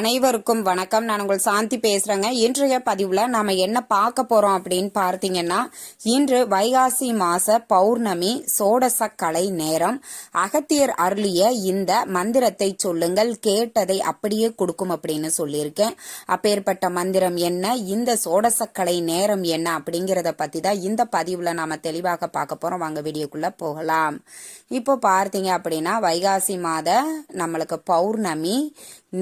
அனைவருக்கும் வணக்கம். நான் உங்கள் சாந்தி பேசுறேங்க. இன்றைய பதிவுல நாம என்ன பார்க்க போறோம் அப்படின்னு பார்த்தீங்கன்னா இன்று வைகாசி மாச பௌர்ணமி சோடச கலை நேரம். அகத்தியர் அருளிய இந்த மந்திரத்தை சொல்லுங்கள். கேட்டதை அப்படியே கொடுக்கும் அப்படின்னு சொல்லியிருக்கேன். அப்பேற்பட்ட மந்திரம் என்ன? இந்த சோடச கலை நேரம் என்ன? அப்படிங்கறத பத்தி தான் இந்த பதிவுல நாம தெளிவாக பார்க்க போறோம். வாங்க வீடியோக்குள்ள போகலாம். இப்போ பார்த்தீங்க அப்படின்னா வைகாசி மாத நம்மளுக்கு பௌர்ணமி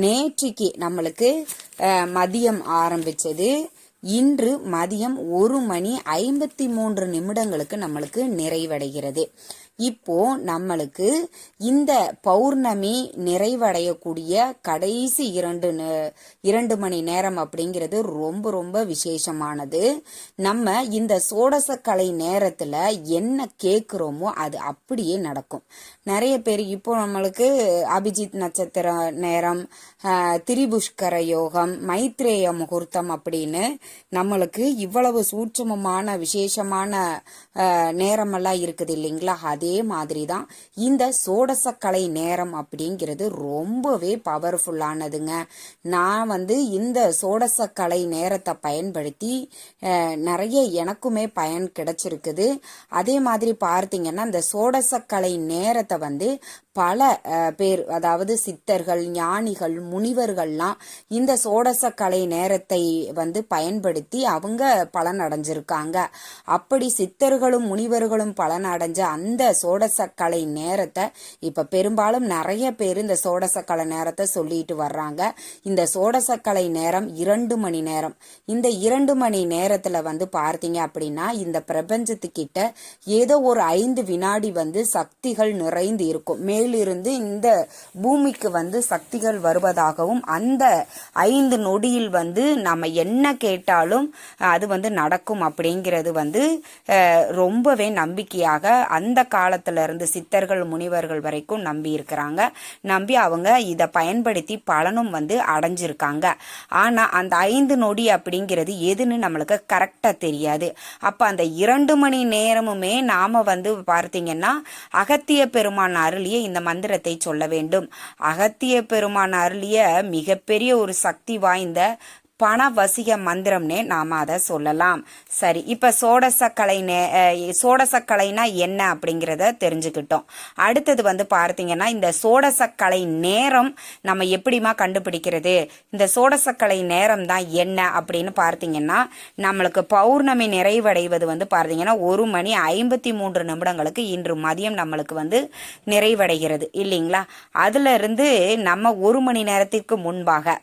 நேற்றுக்கு நம்மளுக்கு அஹ், மதியம் ஆரம்பிச்சது. இன்று மதியம் ஒரு மணி ஐம்பத்தி மூன்று நிமிடங்களுக்கு நம்மளுக்கு நிறைவடைகிறது. இப்போ நம்மளுக்கு இந்த பௌர்ணமி நிறைவடையக்கூடிய கடைசி இரண்டு இரண்டு மணி நேரம் அப்படிங்கிறது ரொம்ப ரொம்ப விசேஷமானது. நம்ம இந்த சோடச கலை நேரத்துல என்ன கேட்குறோமோ அது அப்படியே நடக்கும். நிறைய பேர் இப்போ நம்மளுக்கு அபிஜித் நட்சத்திர நேரம் திரிபுஷ்கர யோகம் மைத்ரேய முகூர்த்தம் அப்படின்னு நம்மளுக்கு இவ்வளவு சூட்சமமான விசேஷமான நேரமெல்லாம் இருக்குது இல்லைங்களா? அதே அதே மாதிரி தான் இந்த சோடசக்கலை நேரம் அப்படிங்கிறது ரொம்பவே பவர்ஃபுல்லானதுங்க நான் வந்து இந்த சோடசக்கலை நேரத்தை பயன்படுத்தி நிறைய எனக்குமே பயன் கிடைச்சிருக்குது. அதே மாதிரி பார்த்தீங்கன்னா இந்த சோடசக்கலை நேரத்தை வந்து பல பேர் அதாவது சித்தர்கள் ஞானிகள் முனிவர்கள்லாம் இந்த சோடச கலை நேரத்தை வந்து பயன்படுத்தி அவங்க பலன் அடைஞ்சிருக்காங்க. அப்படி சித்தர்களும் முனிவர்களும் பலன் அடைஞ்ச அந்த சோடச கலை நேரத்தை இப்ப பெரும்பாலும் நிறைய பேர் இந்த சோடச கலை நேரத்தை சொல்லிட்டு வர்றாங்க. இந்த சோடச கலை நேரம் இரண்டு மணி நேரம். இந்த இரண்டு மணி நேரத்துல வந்து பார்த்தீங்க அப்படின்னா இந்த பிரபஞ்சத்துக்கிட்ட ஏதோ ஒரு ஐந்து வினாடி வந்து சக்திகள் நிறைந்து இருக்கும். அதிலிருந்து இந்த பூமிக்கு வந்து சக்திகள் வருவதாகவும் அந்த ஐந்து நொடியில் வந்து நம்ம என்ன கேட்டாலும் அது வந்து நடக்கும் அப்படிங்கிறது வந்து ரொம்பவே நம்பிக்கையாக அந்த காலத்துல இருந்து சித்தர்கள் முனிவர்கள் வரைக்கும் நம்பி இருக்கிறாங்க. நம்பி அவங்க இதை பயன்படுத்தி பலனும் வந்து அடைஞ்சிருக்காங்க. ஆனா அந்த ஐந்து நொடி அப்படிங்கிறது எதுன்னு நம்மளுக்கு கரெக்டா தெரியாது. அப்ப அந்த இரண்டு மணி நேரமுமே நாம வந்து பார்த்தீங்கன்னா அகத்திய பெருமான் அருளிய இந்த மந்திரத்தை சொல்ல வேண்டும். அகத்திய பெருமான் அருளிய மிகப்பெரிய ஒரு சக்தி வாய்ந்த பண வசிக மந்திரம்னே நாம அதை சொல்லலாம். சரி இப்ப சோடசக்கலை நே சோடசக்கலைனா என்ன அப்படிங்கிறத தெரிஞ்சுக்கிட்டோம். அடுத்தது வந்து பார்த்தீங்கன்னா இந்த சோடசக்கலை நேரம் நம்ம எப்படிமா கண்டுபிடிக்கிறது? இந்த சோடசக்கலை நேரம் தான் என்ன அப்படின்னு பார்த்தீங்கன்னா நம்மளுக்கு பௌர்ணமி நிறைவடைவது வந்து பார்த்தீங்கன்னா ஒரு மணி ஐம்பத்தி மூன்று நிமிடங்களுக்கு இன்று மதியம் நம்மளுக்கு வந்து நிறைவடைகிறது இல்லைங்களா? அதுல இருந்து நம்ம ஒரு மணி நேரத்திற்கு முன்பாக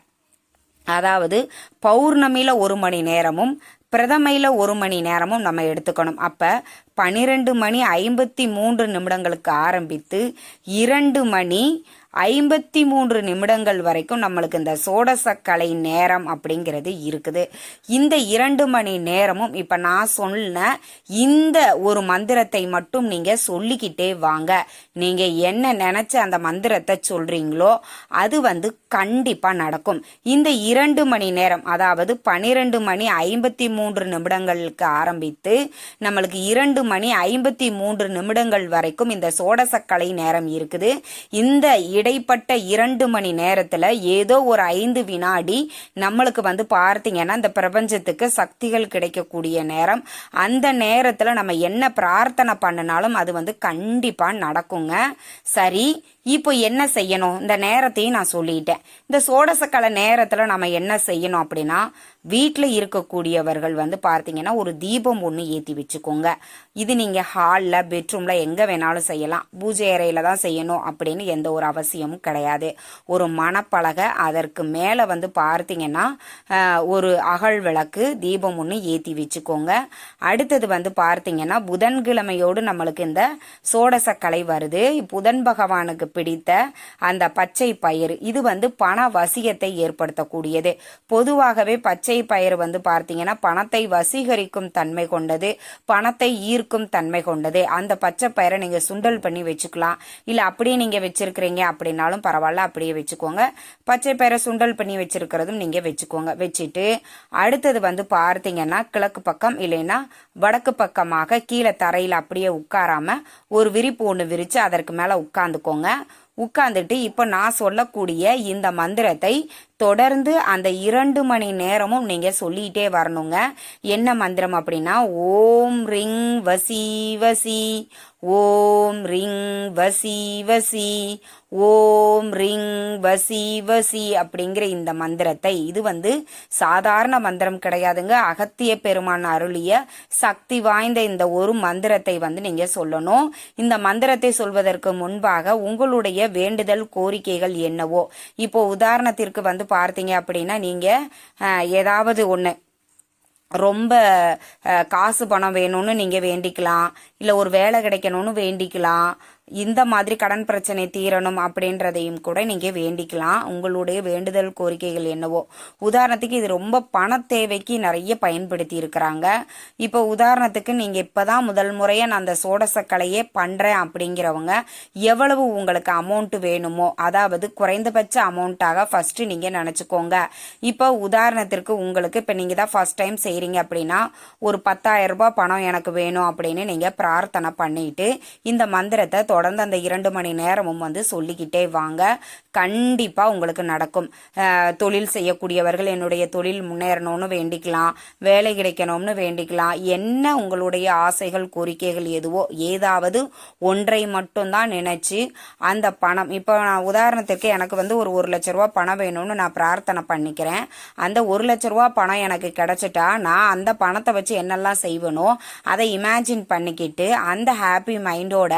அதாவது பௌர்ணமியில ஒரு மணி நேரமும் பிரதமையில ஒரு மணி நேரமும் நம்ம எடுத்துக்கணும். அப்போ பனிரெண்டு மணி ஐம்பத்தி மூன்று நிமிடங்களுக்கு ஆரம்பித்து இரண்டு மணி ஐம்பத்தி மூன்று நிமிடங்கள் வரைக்கும் நம்மளுக்கு இந்த சோடசக்கலை நேரம் அப்படிங்கிறது இருக்குது. இந்த இரண்டு மணி நேரமும் இப்போ நான் சொன்ன இந்த ஒரு மந்திரத்தை மட்டும் நீங்கள் சொல்லிக்கிட்டே வாங்க. நீங்கள் என்ன நினச்ச அந்த மந்திரத்தை சொல்கிறீங்களோ அது வந்து கண்டிப்பாக நடக்கும். இந்த இரண்டு மணி நேரம் அதாவது பனிரெண்டு மணி ஐம்பத்தி மூன்று நிமிடங்களுக்கு ஆரம்பித்து நம்மளுக்கு இரண்டு மணி ஐம்பத்தி மூன்று நிமிடங்கள் வரைக்கும் இந்த சோடசக்கலை நேரம் இருக்குது. இந்த இடைப்பட்ட இரண்டு மணி நேரத்துல ஏதோ ஒரு ஐந்து வினாடி நம்மளுக்கு வந்து பார்த்தீங்கன்னா இந்த பிரபஞ்சத்துக்கு சக்திகள் கிடைக்கக்கூடிய நேரம். அந்த நேரத்துல நம்ம என்ன பிரார்த்தனை பண்ணினாலும் அது வந்து கண்டிப்பா நடக்குங்க. சரி இப்போ என்ன செய்யணும்? இந்த நேரத்தையும் நான் சொல்லிட்டேன். இந்த சோடசக்கலை நேரத்தில் நம்ம என்ன செய்யணும் அப்படின்னா வீட்டில் இருக்கக்கூடியவர்கள் வந்து பார்த்தீங்கன்னா ஒரு தீபம் ஒன்று ஏற்றி வச்சுக்கோங்க. இது நீங்கள் ஹாலில் பெட்ரூமில் எங்கே வேணாலும் செய்யலாம். பூஜை அறையில் தான் செய்யணும் அப்படின்னு எந்த ஒரு அவசியமும் கிடையாது. ஒரு மணப்பலகை அதற்கு மேலே வந்து பார்த்தீங்கன்னா ஒரு அகல் விளக்கு தீபம் ஒன்று ஏற்றி வச்சுக்கோங்க. அடுத்தது வந்து பார்த்தீங்கன்னா புதன்கிழமையோடு நம்மளுக்கு இந்த சோடசக்கலை வருது. புதன் பகவானுக்கு பிடித்த அந்த பச்சை பயிர் இது வந்து பண வசியத்தை ஏற்படுத்தக்கூடியது. பொதுவாகவே பச்சை பயிர் வந்து பார்த்தீங்கன்னா பணத்தை வசீகரிக்கும் தன்மை கொண்டது பணத்தை ஈர்க்கும் தன்மை கொண்டது. அந்த பச்சை பயிரை நீங்கள் சுண்டல் பண்ணி வச்சுக்கலாம். இல்லை அப்படியே நீங்கள் வச்சிருக்கிறீங்க அப்படின்னாலும் பரவாயில்ல அப்படியே வச்சுக்கோங்க. பச்சை பயிரை சுண்டல் பண்ணி வச்சிருக்கிறதும் நீங்கள் வச்சுக்கோங்க. வச்சுட்டு அடுத்தது வந்து பார்த்தீங்கன்னா கிழக்கு பக்கம் இல்லைன்னா வடக்கு பக்கமாக கீழே தரையில் அப்படியே உட்காராம ஒரு விரிப்பு ஒன்று விரித்து அதற்கு மேலே உட்காந்துக்கோங்க. உட்கார்ந்துட்டு இப்போ நான் சொல்லக்கூடிய இந்த மந்திரத்தை தொடர்ந்து அந்த இரண்டு மணி நேரமும் நீங்கள் சொல்லிட்டே வரணுங்க. என்ன மந்திரம் அப்படின்னா ஓம் ரிங் வசி வசி ஓம் ரிங் வசி வசி ஓம் ரிங் வசி வசி அப்படிங்கிற இந்த மந்திரத்தை. இது வந்து சாதாரண மந்திரம் கிடையாதுங்க. அகத்திய பெருமான் அருளிய சக்தி வாய்ந்த இந்த ஒரு மந்திரத்தை வந்து நீங்க சொல்லணும். இந்த மந்திரத்தை சொல்வதற்கு முன்பாக உங்களுடைய வேண்டுதல் கோரிக்கைகள் என்னவோ? இப்போ உதாரணத்திற்கு வந்து பார்த்தீங்க அப்படின்னா நீங்கள் ஏதாவது ஒன்று ரொம்ப காசு பணம் வேணும்னு நீங்கள் வேண்டிக்கலாம். இல்லை ஒரு வேலை கிடைக்கணும்னு வேண்டிக்கலாம். இந்த மாதிரி கடன் பிரச்சனை தீரணும் அப்படின்றதையும் கூட நீங்கள் வேண்டிக்கலாம். உங்களுடைய வேண்டுதல் கோரிக்கைகள் என்னவோ. உதாரணத்துக்கு இது ரொம்ப பண தேவைக்கு நிறைய பயன்படுத்தி இருக்கிறாங்க. இப்போ உதாரணத்துக்கு நீங்கள் இப்போ தான் முதல் முறையாக நான் அந்த சோடசக்கலையே பண்ணுறேன் அப்படிங்கிறவங்க எவ்வளவு உங்களுக்கு அமௌண்ட்டு வேணுமோ அதாவது குறைந்தபட்ச அமௌண்ட்டாக ஃபஸ்ட்டு நீங்கள் நினச்சிக்கோங்க. இப்போ உதாரணத்திற்கு உங்களுக்கு இப்போ நீங்கள் தான் ஃபஸ்ட் டைம் செய்கிறீங்க அப்படின்னா ஒரு பத்தாயிரம் ரூபாய் பணம் எனக்கு வேணும் அப்படின்னு நீங்கள் பிரார்த்தனை பண்ணிட்டு இந்த மந்திரத்தை தொடர்ந்து அந்த இரண்டு மணி நேரமும் வந்து சொல்லிக்கிட்டே வாங்க. கண்டிப்பாக உங்களுக்கு நடக்கும். தொழில் செய்யக்கூடியவர்கள் என்னுடைய தொழில் முன்னேறணும்னு வேண்டிக்கலாம். வேலை கிடைக்கணும்னு வேண்டிக்கலாம். என்ன உங்களுடைய ஆசைகள் கோரிக்கைகள் எதுவோ ஏதாவது ஒன்றை மட்டும்தான் நினைச்சு அந்த பணம் இப்போ நான் உதாரணத்திற்கு எனக்கு வந்து ஒரு ஒரு லட்ச ரூபா பணம் வேணும்னு நான் பிரார்த்தனை பண்ணிக்கிறேன். அந்த ஒரு லட்ச ரூபா பணம் எனக்கு கிடைச்சிட்டா நான் அந்த பணத்தை வச்சு என்னெல்லாம் செய்வேனோ அதை இமேஜின் பண்ணிக்கிட்டு அந்த ஹாப்பி மைண்டோட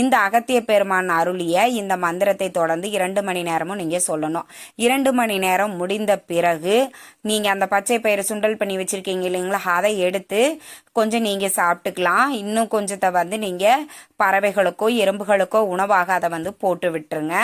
இந்த அகத்திய பெருமான் அருளிய இந்த மந்திரத்தை தொடர்ந்து இரண்டு மணி நேரமும் நீங்க சொல்லணும். இரண்டு மணி நேரம் முடிந்த பிறகு நீங்க அந்த பச்சை பயிறு சுண்டல் பண்ணி வச்சிருக்கீங்க இல்லைங்களா? அதை எடுத்து கொஞ்சம் நீங்க சாப்பிட்டுக்கலாம். இன்னும் கொஞ்சத்தை வந்து நீங்க பறவைகளுக்கோ எறும்புகளுக்கோ உணவாக அதை வந்து போட்டு விட்டுருங்க.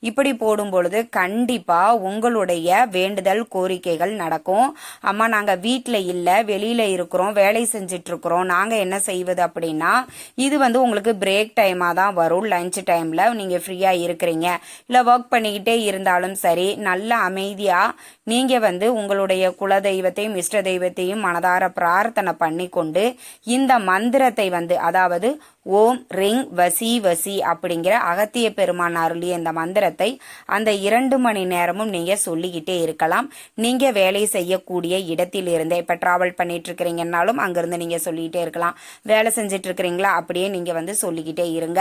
இப்படி போடும் பொழுது கண்டிப்பா உங்களுடைய வேண்டுதல் கோரிக்கைகள் நடக்கும். அம்மா நாங்க வீட்டில் இல்லை வெளியில இருக்கிறோம் வேலை செஞ்சுட்டு இருக்கிறோம் நாங்க என்ன செய்வது அப்படின்னா இது வந்து உங்களுக்கு பிரேக் டைமாக தான் வரும் லஞ்ச் டைம்ல நீங்க ஃப்ரீயா இருக்கிறீங்க. இல்லை ஒர்க் பண்ணிக்கிட்டே இருந்தாலும் சரி நல்ல அமைதியா நீங்க வந்து உங்களுடைய குல தெய்வத்தையும் இஷ்ட தெய்வத்தையும் மனதார பிரார்த்தனை பண்ணி கொண்டு இந்த மந்திரத்தை வந்து அதாவது ஓம் ரிங் வசி வசி அப்படிங்கிற அகத்திய பெருமான் அருளிய இந்த மந்திரத்தை அந்த இரண்டு மணி நேரமும் நீங்க சொல்லிக்கிட்டே இருக்கலாம். நீங்க வேலை செய்யக்கூடிய இடத்தில் இருந்தே இப்ப டிராவல் பண்ணிட்டு இருக்கிறீங்கன்னாலும் அங்கிருந்து நீங்க சொல்லிக்கிட்டே இருக்கலாம். வேலை செஞ்சுட்டு இருக்கிறீங்களா அப்படியே நீங்க வந்து சொல்லிக்கிட்டே இருங்க.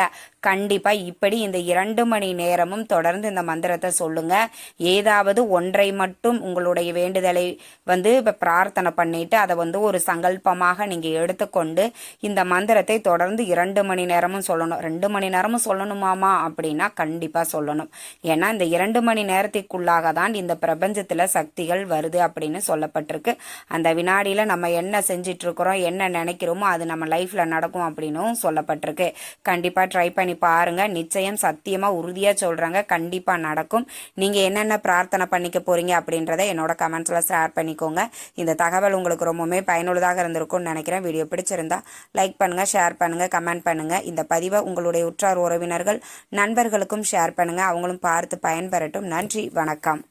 கண்டிப்பா இப்படி இந்த இரண்டு மணி நேரமும் தொடர்ந்து இந்த மந்திரத்தை சொல்லுங்க. ஏதாவது ஒன்றை மட்டும் உங்களுடைய வேண்டுதலை வந்து இப்போ பிரார்த்தனை பண்ணிட்டு அதை வந்து ஒரு சங்கல்பமாக நீங்கள் எடுத்துக்கொண்டு இந்த மந்திரத்தை தொடர்ந்து இரண்டு மணி நேரமும் சொல்லணும். ரெண்டு மணி நேரமும் சொல்லணுமாமா? அப்படின்னா கண்டிப்பாக சொல்லணும். ஏன்னா இந்த இரண்டு மணி நேரத்திற்குள்ளாக தான் இந்த பிரபஞ்சத்தில் சக்திகள் வருது அப்படின்னு சொல்லப்பட்டிருக்கு. அந்த வினாடியில் நம்ம என்ன செஞ்சிட்டு இருக்கிறோம் என்ன நினைக்கிறோமோ அது நம்ம லைஃப்பில் நடக்கும் அப்படின்னும் சொல்லப்பட்டிருக்கு. கண்டிப்பாக ட்ரை பண்ணி பாருங்கள் நிச்சயம் சத்தியமாக உறுதியாக சொல்கிறாங்க கண்டிப்பாக நடக்கும். நீங்கள் என்னென்ன பிரார்த்தனை பண்ணிக்க போகிறீங்க அப்படின்னு அப்படின்றத என்னோட கமெண்ட்ஸில் ஷேர் பண்ணிக்கோங்க. இந்த தகவல் உங்களுக்கு ரொம்பவுமே பயனுள்ளதாக இருந்திருக்கும்னு நினைக்கிறேன். வீடியோ பிடிச்சிருந்தா லைக் பண்ணுங்க ஷேர் பண்ணுங்கள் கமெண்ட் பண்ணுங்கள் இந்த பதிவை உங்களுடைய உற்றார் உறவினர்கள் நண்பர்களுக்கும் ஷேர் பண்ணுங்கள் அவங்களும் பார்த்து பயன்பெறட்டும். நன்றி வணக்கம்.